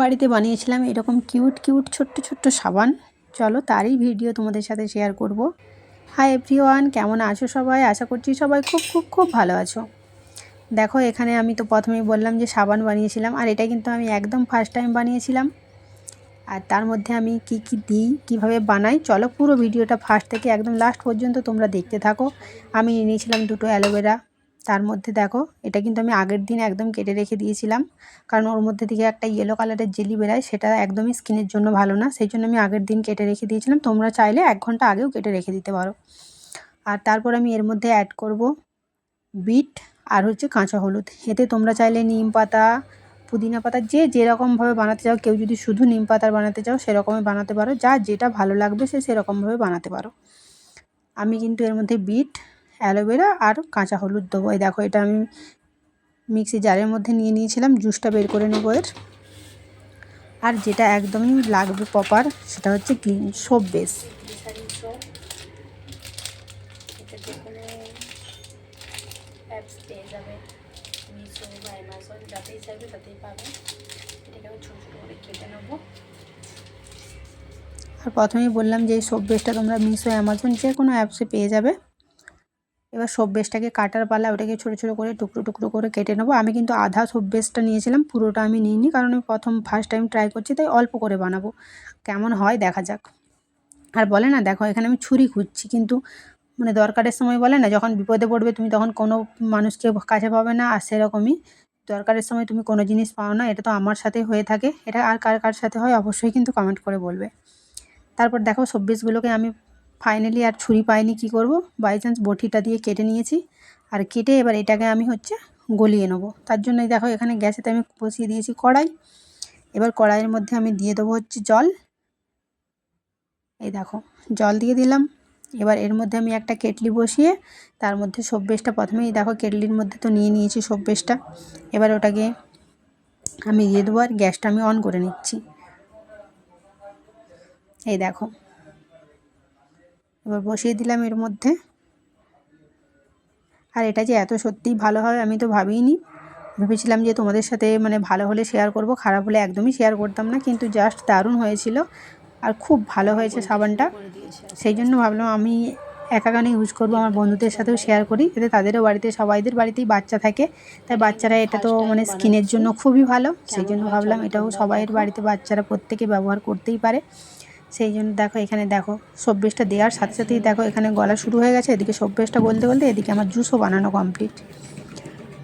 বাড়িতে বানিয়েছিলাম এরকম কিউট কিউট, ছোট্ট ছোট্ট সাবান। চলো তারই ভিডিও তোমাদের সাথে শেয়ার করব। হাই এভরিওয়ান কেমন আছো সবাই? আশা করছি সবাই খুব খুব খুব ভালো আছো। দেখো, এখানে আমি তো প্রথমেই বললাম যে সাবান বানিয়েছিলাম, আর এটা কিন্তু আমি একদম ফার্স্ট টাইম বানিয়েছিলাম। আর তার মধ্যে আমি কি কি দিই, কীভাবে বানাই, চলো পুরো ভিডিওটা ফার্স্ট থেকে একদম লাস্ট পর্যন্ত তোমরা দেখতে থাকো। আমি নিয়েছিলাম দুটো অ্যালোভেরা। তার মধ্যে দেখো, এটা কিন্তু আমি আগের দিন একদম কেটে রেখে দিয়েছিলাম। কারণ ওর মধ্যে থেকে একটা ইয়েলো কালারের জেলি বেরায়, সেটা একদমই স্কিনের জন্য ভালো না। সেই জন্য আমি আগের দিন কেটে রেখে দিয়েছিলাম। তোমরা চাইলে এক ঘণ্টা আগেও কেটে রেখে দিতে পারো। আর তারপর আমি এর মধ্যে অ্যাড করব বিট আর হচ্ছে কাঁচা হলুদ। এতে তোমরা চাইলে নিম পাতা, পুদিনা পাতা, যে যেরকমভাবে বানাতে চাও, কেউ যদি শুধু নিম পাতার বানাতে চাও, সেরকমই বানাতে পারো। যা যেটা ভালো লাগবে, সে সেরকমভাবে বানাতে পারো। আমি কিন্তু এর মধ্যে বিট অ্যালোভেরা আর কাঁচা হলুদ দেবো। এই দেখো, এটা আমি মিক্সি জারের মধ্যে নিয়ে নিয়েছিলাম, জুসটা বের করে নেব এর। আর যেটা একদমই লাগবে প্রপার সেটা হচ্ছে ক্লিন সোপ বেস আর প্রথমেই বললাম যে এই সোপ বেসটা তোমরা মিশো, অ্যামাজন যে কোনো অ্যাপসে পেয়ে যাবে। এবার সব বেসটাকে কাটার পালা ওটাকে ছোটো ছোটো করে টুকরো টুকরো করে কেটে নেব। আমি কিন্তু আধা সব বেসটা নিয়েছিলাম, পুরোটা আমি নিইনি কারণ আমি প্রথম ফার্স্ট টাইম ট্রাই করছি তাই অল্প করে বানাবো। কেমন হয় দেখা যাক। আর বলে না, দেখো এখানে আমি ছুরি খুঁজছি কিন্তু মানে দরকারের সময় বলে না, যখন বিপদে পড়বে তুমি তখন কোনো মানুষকে কাছে পাবে না আর সেরকমই। দরকারের সময় তুমি কোনো জিনিস পাও না, এটা তো আমার সাথে হয়ে থাকে। এটা আর কার কার সাথে হয় অবশ্যই কিন্তু কমেন্ট করে বলবে। তারপর দেখো সব্বিশগুলোকে আমি ফাইনালি আর ছুরি পাইনি, কি করব? বাই চান্স বটিটা দিয়ে কেটে নিয়েছি। আর কেটে এবার এটাকে আমি হচ্ছে গলিয়ে নেব। তার জন্যই দেখো এখানে গ্যাসেতে আমি বসিয়ে দিয়েছি কড়াই। এবার কড়াইয়ের মধ্যে আমি দিয়ে দেবো হচ্ছে জল। এই দেখো, জল দিয়ে দিলাম। এবার এর মধ্যে আমি একটা কেটলি বসিয়ে তার মধ্যে সব্বেশটা প্রথমেই দেখো কেটলির মধ্যে তো নিয়ে নিয়েছি সব্বেশটা এবার ওটাকে আমি দিয়ে দেবো আর গ্যাসটা আমি অন করে নিচ্ছি। এই দেখো এবার বসিয়ে দিলাম এর মধ্যে। আর এটা যে এত সত্যিই ভালো হবে আমি তো ভাবিনি ভেবেছিলাম যে তোমাদের সাথে মানে ভালো হলে শেয়ার করব, খারাপ হলে একদমই শেয়ার করতাম না, কিন্তু জাস্ট দারুণ হয়েছিল। আর খুব ভালো হয়েছে সাবানটা। সেই জন্য ভাবলাম আমি একা গানে ইউজ করব, আমার বন্ধুদের সাথেও শেয়ার করি, এতে তাদেরও বাড়িতে, সবাইদের বাড়িতেই বাচ্চা থাকে। তাই বাচ্চারা এটা তো মানে স্কিনের জন্য খুবই ভালো। সেই জন্য ভাবলাম এটাও সবাইয়ের বাড়িতে বাচ্চারা প্রত্যেকে ব্যবহার করতেই পারে। সেই জন্য দেখো, এখানে দেখো সব্বেশটা দেওয়ার সাথে সাথেই দেখো, এখানে গলা শুরু হয়ে গেছে, এদিকে সব্বেশটা বলতে বলতে এদিকে আমার জুসও বানানো কমপ্লিট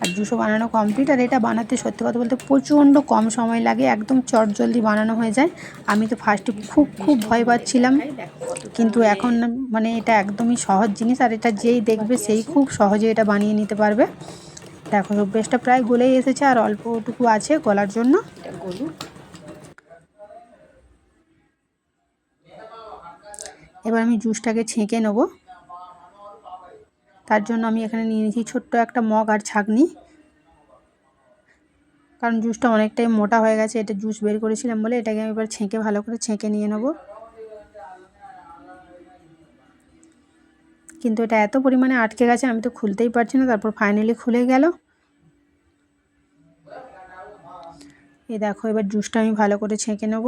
আর জুসও বানানো কমপ্লিট আর এটা বানাতে সত্যি কথা বলতে প্রচণ্ড কম সময় লাগে, একদম চট জলদি বানানো হয়ে যায়। আমি তো ফার্স্টে খুব খুব ভয় পাচ্ছিলাম, কিন্তু এখন মানে এটা একদমই সহজ জিনিস, আর এটা যেই দেখবে সেই খুব সহজে এটা বানিয়ে নিতে পারবে। দেখো সব্বেশটা প্রায় গলেই এসেছে, আর অল্পটুকু আছে গলার জন্য। এবার আমি জুসটাকে ছেঁকে নেব। তার জন্য আমি এখানে নিয়ে নিয়েছি ছোট্ট একটা মগ আর ছাঁকনি। কারণ জুসটা অনেকটাই মোটা হয়ে গেছে, এটা জুস বের করেছিলাম বলে এটাকে আমি এবার ছেঁকে ভালো করে ছেঁকে নিয়ে নেব। কিন্তু এটা এত পরিমাণে আটকে গেছে, আমি তো খুলতেই পারছি না, তারপর ফাইনালি খুলে গেল। এই দেখো, এবার জুসটা আমি ভালো করে ছেঁকে নেব।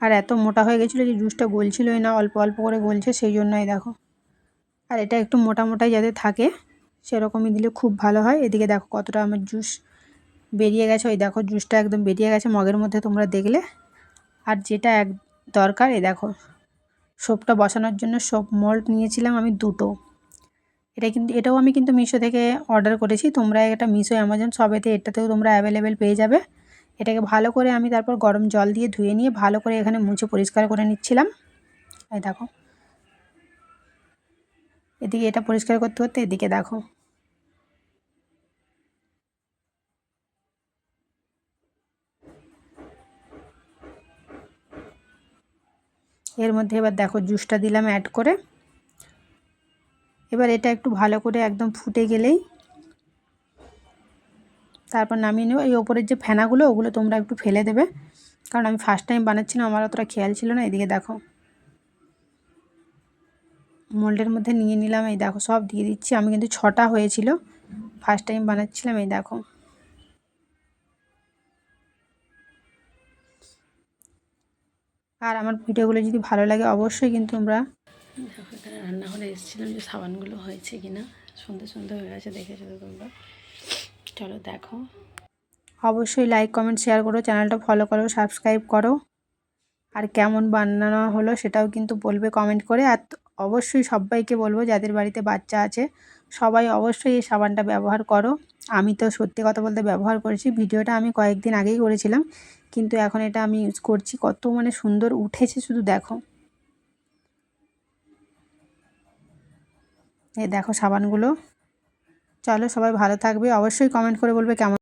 আর এত মোটা হয়ে গেছিল যে জুসটা গলছিলোই না, অল্প অল্প করে গলছে সেই জন্যই দেখো। আর এটা একটু মোটা মোটাই যাতে থাকে, সেরকমই দিলে খুব ভালো হয়। এদিকে দেখো কতটা আমার জুস বেরিয়ে গেছে। ওই দেখো জুসটা একদম বেরিয়ে গেছে মগের মধ্যে তোমরা দেখলে। আর যেটা এক দরকার এ দেখো সোপটা বসানোর জন্য সোপ মল্ট নিয়েছিলাম আমি দুটো। এটা কিন্তু, এটাও আমি কিন্তু মিশো থেকে অর্ডার করেছি। তোমরা এটা মিশো, অ্যামাজন সবেতে এটাতেও তোমরা অ্যাভেলেবেল পেয়ে যাবে। এটাকে ভালো করে আমি তারপর গরম জল দিয়ে ধুয়ে নিয়ে ভালো করে এখানে মুছে পরিষ্কার করে নিচ্ছিলাম। এই দেখো। এদিকে এটা পরিষ্কার করতে করতে এদিকে দেখো। এর মধ্যে এবার দেখো জুসটা দিলাম অ্যাড করে। এবার এটা একটু ভালো করে একদম ফুটে গেলেই তারপর নামিয়ে নেব এই ওপরের যে ফেনাগুলো, ওগুলো তোমরা একটু ফেলে দেবে। কারণ আমি ফার্স্ট টাইম বানাচ্ছিলাম আমার অতটা খেয়াল ছিল না, এদিকে দেখো। মোল্ডের মধ্যে নিয়ে নিলাম, এই দেখো, সব দিয়ে দিচ্ছি। আমি কিন্তু ছটা হয়েছিল ফার্স্ট টাইম বানাচ্ছিলাম, এই দেখো। আর আমার ভিডিওগুলো যদি ভালো লাগে, অবশ্যই কিন্তু তোমরা রান্না এখানে রান্নাঘরে এসেছিলাম যে সাবানগুলো হয়েছে কিনা। সুন্দর সুন্দর হয়ে গেছে, দেখেছ তো তোমরা? চলো দেখো। অবশ্যই লাইক কমেন্ট শেয়ার করো চ্যানেলটা ফলো করো সাবস্ক্রাইব করো। আর কেমন বানানো হলো সেটাও কিন্তু বলবে কমেন্ট করে। আর অবশ্যই সবাইকে বলব, যাদের বাড়িতে বাচ্চা আছে, সবাই অবশ্যই এই সাবানটা ব্যবহার করো। আমি তো সত্যি কথা বলতে ব্যবহার করেছি, ভিডিওটা আমি কয়েকদিন আগেই করেছিলাম, কিন্তু এখন এটা আমি ইউজ করছি, কত মানে সুন্দর উঠেছে শুধু দেখো। এই দেখো সাবানগুলো। চলো সবাই ভালো থাকবে। অবশ্যই কমেন্ট করে বলবে কেমন